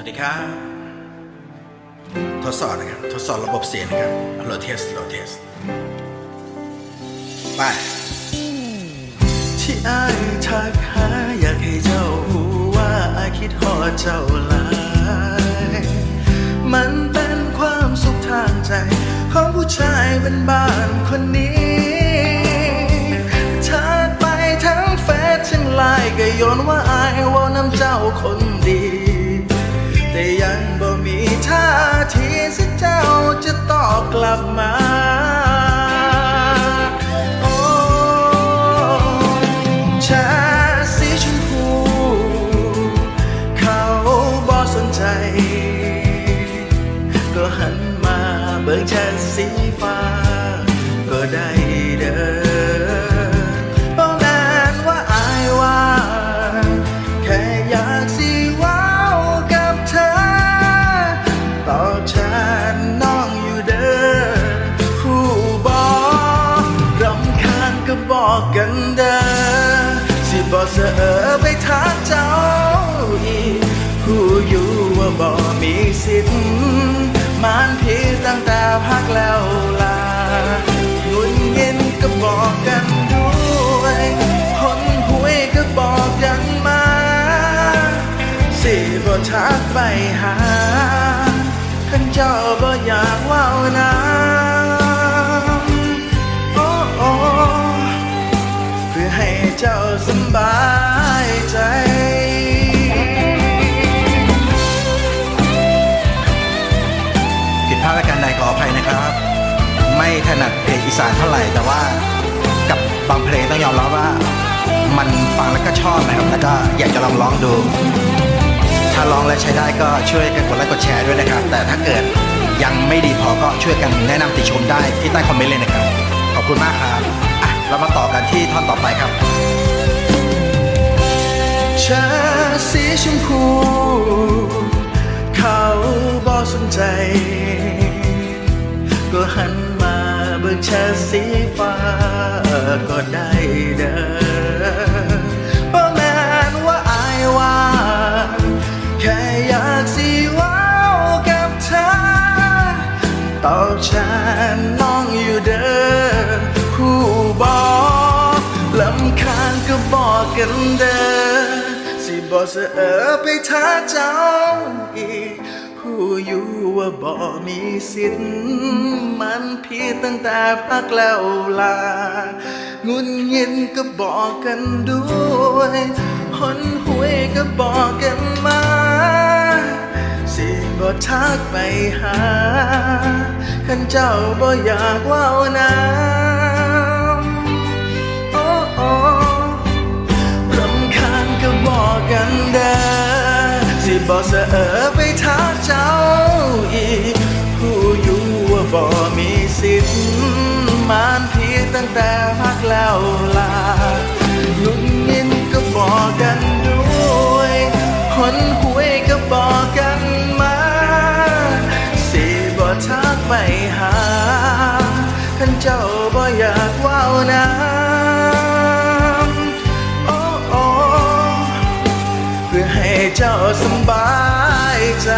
สวัสดีครับ ทดสอบนะครับ ทดสอบระบบเสียงนะครับโหลดเทสโหลดเทส ไป ที่อายทักหาอยากให้เจ้าหูว่าอายคิดฮอดเจ้าหลาย มันเป็นความสุขทางใจ ของผู้ชายเป็นบ้านคนนี้ทักไปทั้งเฟซทั้งไลน์ก็โยนว่าอายว่าน้ำเจ้าคนดี แต่ยังบ่มีท่าทีสิเจ้าจะตอบกลับมา อกกันเด้อสิบอกเสอไปทักเจ้าอีกผู้อยู่ว่าบ่มีสิทธิ์มันผิดตั้งแต่พักแล้วลาหงุนเงินก็บอกกันด้วยหนหวยก็บอกกันมา สิบ่ทักไปหาขันเจ้าบ่อยากเว้าวนา เจ้าสบายใจผิดพลาดและการใดขออภัยนะครับ ไม่ถนัดเพลงอีสานเท่าไหร่แต่ว่ากับบางเพลงต้องยอมรับว่า มันฟังแล้วก็ชอบนะครับแล้วก็อยากจะลองร้องดู ถ้าร้องและใช้ได้ก็ช่วยกันกดไลค์กดแชร์ด้วยนะครับ แต่ถ้าเกิดยังไม่ดีพอก็ช่วยกันแนะนำติชมได้ที่ใต้คอมเมนต์เลยนะครับ ขอบคุณมากครับ เรามาต่อกันที่ท่อนต่อไปครับชาสีชมพู เขาบอสนใจ ก็หันมาเบิ่งชาสีฟ้า ก็ได้เด้อแม้นว่าอายว่า แค่อยากสิว้าวกับเธอตอบฉัน อกกันเด้อสิบอกเสอไปท้าเจ้าอีหูอยู่ว่าบ่มีสิทธิ์มันผิดตั้งแต่พักแล้วลางุนเงินก็บอกกันด้วยหนหวยก็บอกกันมา สิบ่ทักไปหาขันเจ้าบ่อยากว้าวนา เสอไปทักเจ้าอีก ผู้อยู่ว่าบ่มีสิทธิ์มันผิดตั้งแต่พักแล้วลาลุงนินก็บอกกันด้วยหนหวยก็บอกกันมา สิบ่ทักไปหาขันเจ้าบ่อยากว้าวน้ำ เจ้าสบายใจ